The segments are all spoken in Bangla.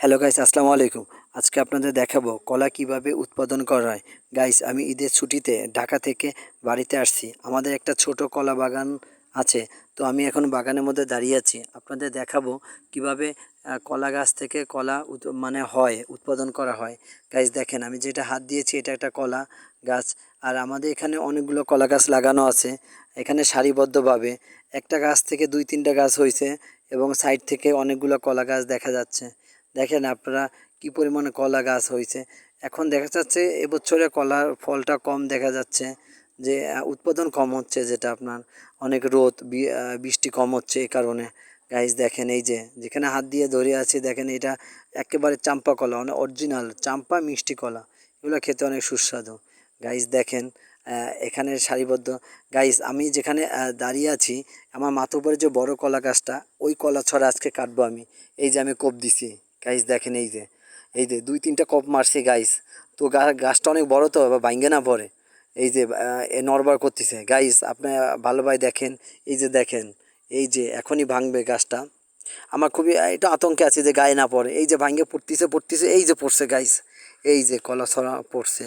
হ্যালো গাইস আসসালামু আলাইকুম। আজকে আপনাদের দেখাবো কলা কীভাবে উৎপাদন করা হয়। গাইস আমি ঈদের ছুটিতে ঢাকা থেকে বাড়িতে আসছি। আমাদের একটা ছোট কলা বাগান আছে। তো আমি এখন বাগানের মধ্যে দাঁড়িয়ে আছি। আপনাদের দেখাবো কীভাবে কলা গাছ থেকে কলা মানে হয়, উৎপাদন করা হয়। গাইস দেখেন, আমি যেটা হাত দিয়েছি, এটা একটা কলা গাছ। আর আমাদের এখানে অনেকগুলো কলা গাছ লাগানো আছে, এখানে সারিবদ্ধভাবে। একটা গাছ থেকে দুই তিনটা গাছ হয়েছে এবং সাইড থেকে অনেকগুলো কলা গাছ দেখা যাচ্ছে। দেখেন আপনারা কি পরিমাণে কলা গাছ হয়েছে। এখন দেখা যাচ্ছে এবছরে কলার ফলটা কম দেখা যাচ্ছে, যে উৎপাদন কম হচ্ছে যেটা আপনার অনেক রোদ বৃষ্টি কম হচ্ছে এই কারণে। গাইজ দেখেন এই যে, যেখানে হাত দিয়ে ধরে আছে, দেখেন এটা একেবারে চাম্পা কলা মানে অরিজিনাল চাম্পা মিষ্টি কলা। এগুলো খেতে অনেক সুস্বাদু। গাইজ দেখেন এখানে সারিবদ্ধ। গাইজ আমি যেখানে দাঁড়িয়ে আছি, আমার মাথার উপরে যে বড় কলা গাছটা, ওই কলা ছড়া আজকে কাটবো আমি। এই যে আমি কোপ দিছি। গাইজ দেখেন এই যে এই যে দুই তিনটা কপ মারছি গাইস তো গাছটা অনেক বড় তো, এবার ভাঙ্গে না পড়ে এই যে এ নড়বার করতেছে। গাইস আপনি ভালোভাবে দেখেন, এই যে দেখেন, এই যে এখনই ভাঙবে গাছটা। আমার খুবই এটা আতঙ্কে আছে যে গায়ে না পড়ে। এই যে ভাঙ্গে পড়তেছে পড়তেছে, এই যে পড়ছে গাইস এই যে কলা ছড়া পড়ছে।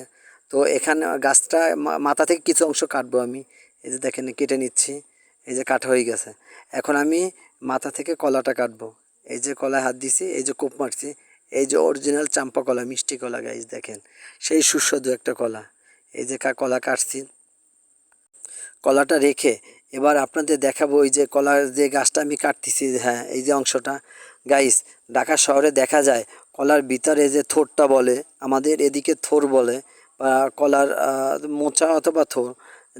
তো এখানে গাছটা মাথা থেকে কিছু অংশ কাটবো আমি। এই যে দেখেন, কেটে নিচ্ছি। এই যে কাটা হয়ে গেছে। এখন আমি মাথা থেকে কলাটা কাটবো। এই যে কলায় হাত দিছি, এই যে কোপ মারছি, এই যে অরিজিনাল চাম্পা কলা, মিষ্টি কলা গাইজ দেখেন। সেই সুস্বাদু একটা কলা। এই যে কলা কাটছি। কলাটা রেখে এবার আপনাদের দেখাবো ওই যে কলার যে গাছটা আমি কাটতেছি হ্যাঁ এই যে অংশটা। গাইস ঢাকা শহরে দেখা যায়, কলার ভিতরে যে থোরটা বলে, আমাদের এদিকে থোর বলে, বা কলার মোচা অথবা থোর,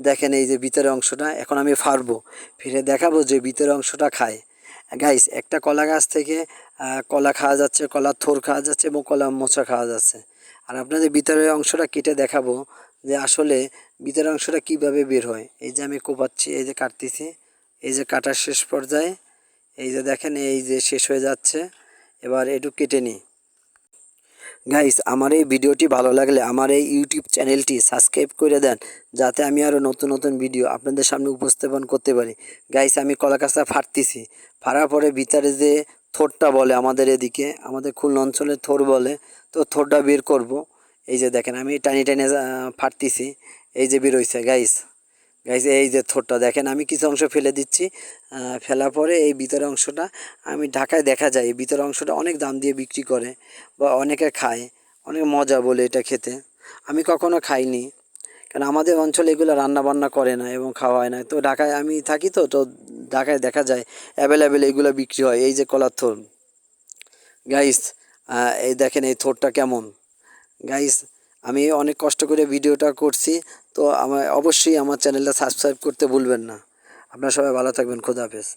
দেখেন এই যে ভিতরে অংশটা, এখন আমি ফাড়বো। ফিরে দেখাবো যে ভিতরে অংশটা খায়। গাইস একটা কলা গাছ থেকে কলা খাওয়া যাচ্ছে, কলা থোর খাওয়া যাচ্ছে এবং কলা মোচা খাওয়া যাচ্ছে। আর আপনাদের ভিতরের অংশটা কেটে দেখাবো যে আসলে ভিতরের অংশটা কীভাবে বের হয়। এই যে আমি কোপাচ্ছি, এই যে কাটতেছি, এই যে কাটার শেষ পর্যায়ে, এই যে দেখেন, এই যে শেষ হয়ে যাচ্ছে। এবার এটু কেটে নিই। গাইস আমার এই ভিডিওটি ভালো লাগলে আমার এই ইউটিউব চ্যানেলটি সাবস্ক্রাইব করে দেন, যাতে আমি আরও নতুন নতুন ভিডিও আপনাদের সামনে উপস্থাপন করতে পারি। গাইস আমি কলা গাছটা ফাটতেছি। ফাড়ার পরে ভিতরে যে থোরটা বলে আমাদের এদিকে, আমাদের খুলনা অঞ্চলে থোর বলে, তো থোরটা বের করব। এই যে দেখেন, আমি টানি টানি ফাটতেছি। এই যে বেরোইছে গাইস গাইস এই যে থোটটা দেখেন, আমি কিছু অংশ ফেলে দিচ্ছি ফেলার পরে এই ভিতরের অংশটা আমি ঢাকায় দেখা যায়, এই ভিতরের অংশটা অনেক দাম দিয়ে বিক্রি করে বা অনেকে খায়, অনেক মজা বলে এটা খেতে। আমি কখনো খাইনি, কারণ আমাদের অঞ্চলে এগুলো রান্না বান্না করে না এবং খাওয়া হয় না। তো ঢাকায় আমি থাকি তো তো ঢাকায় দেখা যায় অ্যাভেলেবেল এগুলো বিক্রি হয়, এই যে কলার থোর। গাইস এই দেখেন এই থোরটা কেমন। গাইস আমি অনেক কষ্ট করে ভিডিওটা করছি, তো আমার অবশ্যই আমার চ্যানেলটা সাবস্ক্রাইব করতে ভুলবেন না। আপনারা সবাই ভালো থাকবেন, খোদা হাফেজ।